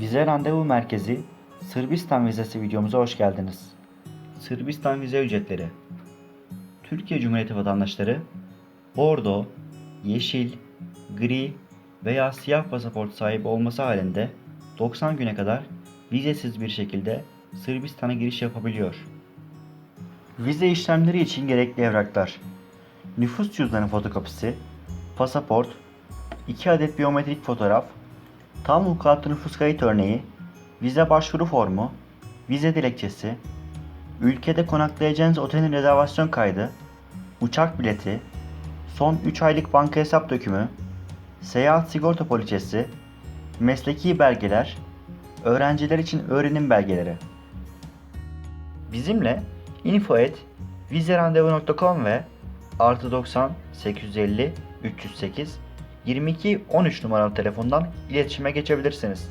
Vize Randevu Merkezi Sırbistan vizesi videomuza hoş geldiniz. Sırbistan vize ücretleri Türkiye Cumhuriyeti vatandaşları bordo, yeşil, gri veya siyah pasaport sahibi olması halinde 90 güne kadar vizesiz bir şekilde Sırbistan'a giriş yapabiliyor. Vize işlemleri için gerekli evraklar Nüfus cüzdanı fotokopisi, pasaport, 2 adet biyometrik fotoğraf, tam vukuatlı nüfus kayıt örneği, vize başvuru formu, vize dilekçesi, ülkede konaklayacağınız otelin rezervasyon kaydı, uçak bileti, son 3 aylık banka hesap dökümü, seyahat sigorta poliçesi, mesleki belgeler, öğrenciler için öğrenim belgeleri. Bizimle info et vizerandevu.com ve artı 90 850 308 22 13 numaralı telefondan iletişime geçebilirsiniz.